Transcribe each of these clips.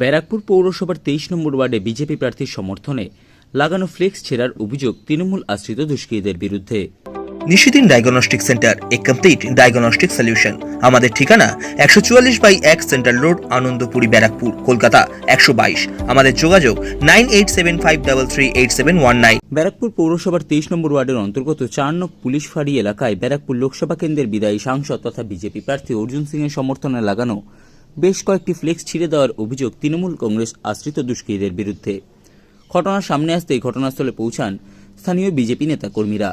ব্যারাকপুর পৌরসভার তেইশ নম্বর ওয়ার্ডে বিজেপি প্রার্থীর সমর্থনে লাগানো ফ্লেক্স ছেড়ার অভিযোগ তৃণমূল আশ্রিত দুষ্কৃতীদের বিরুদ্ধে। নিশিদিন ডায়াগনস্টিক সেন্টার এ কমপ্লিট ডায়াগনস্টিক সলিউশন আমাদের ঠিকানা একশো চুয়াল্লিশ বাই এক সেন্ট্রাল রোড আনন্দপুরি ব্যারাকপুর কলকাতা একশো বাইশ। আমাদের যোগাযোগ nine eight seven five double three eight seven one nine. Barrackpore পৌরসভার তেইশ নম্বর ওয়ার্ডের অন্তর্গত চার নং পুলিশ ফাঁড়ি এলাকায় ব্যারাকপুর লোকসভা কেন্দ্রের বিদায়ী সাংসদ তথা বিজেপি প্রার্থী অর্জুন সিংয়ের সমর্থনে লাগানো বেশ কয়েকটি ফ্লেক্স ছিঁড়ে দেওয়ার অভিযোগ তৃণমূল কংগ্রেস আশ্রিত দুষ্কৃতীদের বিরুদ্ধে। ঘটনার সামনে আসতেই ঘটনাস্থলে পৌঁছান স্থানীয় বিজেপি নেতা কর্মীরা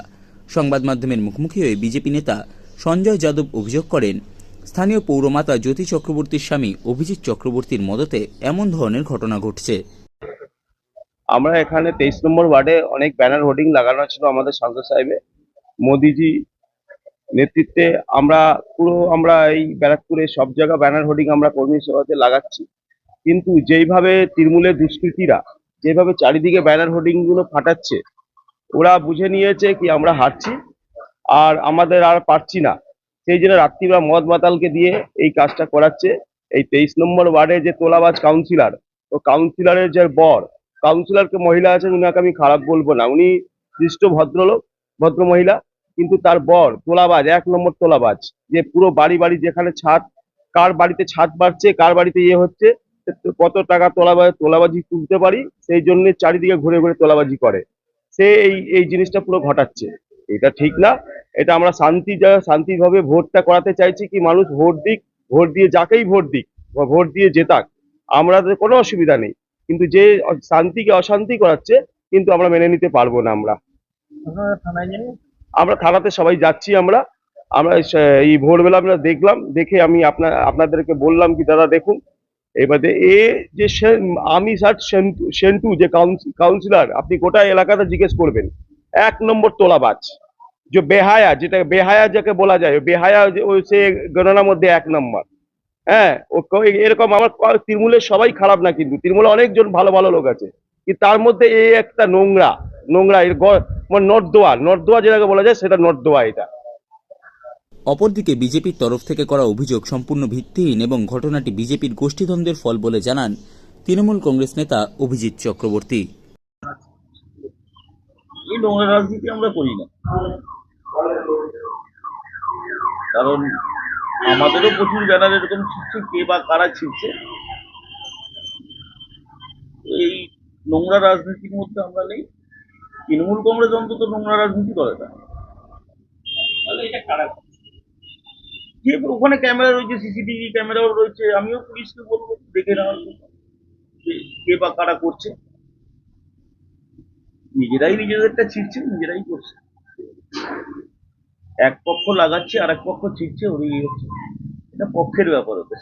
সংবাদ মাধ্যমের মুখোমুখি হয়ে বিজেপি নেতা সঞ্জয় যাদব অভিযোগ করেন, স্থানীয় পৌরমাতা জ্যোতি চক্রবর্তীর স্বামী অভিজিৎ চক্রবর্তীর মদতে এমন ধরনের ঘটনা ঘটছে। আমরা এখানে তেইশ নম্বর ওয়ার্ডে অনেক ব্যানার হোর্ডিং লাগানো ছিল আমাদের সাংসদ সাহেবে মোদিজি নেতৃত্বে আমরা পুরো আমরা এই ব্যারাকপুরে সব জায়গা ব্যানার হোর্ডিং আমরা কর্মী সভাতে লাগাচ্ছি। কিন্তু যেইভাবে তৃণমূলের দুষ্কৃতীরা যেভাবে চারিদিকে ব্যানার হোর্ডিংগুলো ফাটাচ্ছে, ওরা বুঝে নিয়েছে কি আমরা হারছি আর আমাদের আর পারছি না। সেই জন্য রাত্রিবেলা মদ মাতালকে দিয়ে এই কাজটা করাচ্ছে। এই তেইশ নম্বর ওয়ার্ডে যে তোলাবাজ কাউন্সিলর তো কাউন্সিলরের যে বর কাউন্সিলরকে মহিলা আছেন, উনাকে আমি খারাপ বলব না। উনি দৃষ্ট ভদ্রলোক ভদ্র মহিলা কিন্তু তার বর তোলাবাজ, এক নম্বর তোলাবাজ, যে পুরো বাড়ি বাড়ি যেখানে ছাদ, কার বাড়িতে ছাদ বাড়ছে, কার বাড়িতে ইয়ে হচ্ছে কত টাকা তোলাবাজ, তোলাবাজি তুলতে পারি, সেই জন্য চারিদিকে ঘুরে ঘুরে তোলাবাজি করে। সে এই এই জিনিসটা পুরো ঘটাচ্ছে। এটা ঠিক না। এটা আমরা শান্তি যা- শান্তিভাবে ভোটটা করাতে চাইছি কি মানুষ ভোট দিক, ভোট দিয়ে যাকেই ভোট দিক ভোট দিয়ে জেতাক, আমাদের কোনো অসুবিধা নেই। কিন্তু যে শান্তিকে অশান্তি করাচ্ছে, কিন্তু আমরা মেনে নিতে পারব না আমরা। আমরা থানাতে সবাই যাচ্ছি আমরা। আমরা এই ভোরবেলা আমরা দেখলাম, দেখে আমি আপনার আপনাদেরকে বললাম কি, দাদা, দেখুন, এবারে এ যে আমি স্যার সেন্টু যে কাউন্সিলর, আপনি গোটা এলাকাতে জিজ্ঞেস করবেন। এক নম্বর তোলাবাজ, যে বেহায়া, যেটা বেহায়া যাকে বলা যায়, বেহায়া ওই সে গণনার মধ্যে এক নম্বর। হ্যাঁ ও এরকম আমার তৃণমূলের সবাই খারাপ না কিন্তু তৃণমূলে অনেকজন ভালো ভালো লোক আছে। তার মধ্যে এই একটা নোংরা নোংরা মানে নর্দোয়া নর্দোয়া যেটাকে বলা যায় সেটা নর্দোয়া এটা। অপরদিকে বিজেপির তরফ থেকে করা অভিযোগ সম্পূর্ণ ভিত্তিহীন এবং ঘটনাটি বিজেপির গোষ্ঠীদ্বন্দ্বের ফল বলে জানান তৃণমূল কংগ্রেস নেতা অভিজিৎ চক্রবর্তী। এই নোংরা রাজনীতি আমরা করি না। কারণ আমাদেরও প্রচুর ব্যানার এরকম ছিটছে কে বা কারা ছিটছে। এই নোংরা রাজনীতির মধ্যে আমরা নেই। তৃণমূল কংগ্রেস অন্তত নোংরা রাজনীতি করে না? যে ওখানে ক্যামেরা রয়েছে সিসিটিভি ক্যামেরাও রয়েছে আমিও পুলিশকে বলব দেখে নেওয়ার জন্য যে কে বা কারা করছে। নিজেরাই নিজেদেরটা ছিটছে নিজেরাই করছে। এক পক্ষ লাগাচ্ছে আর এক পক্ষ ছিটছে ওই হচ্ছে। এটা পক্ষের ব্যাপার ওদের।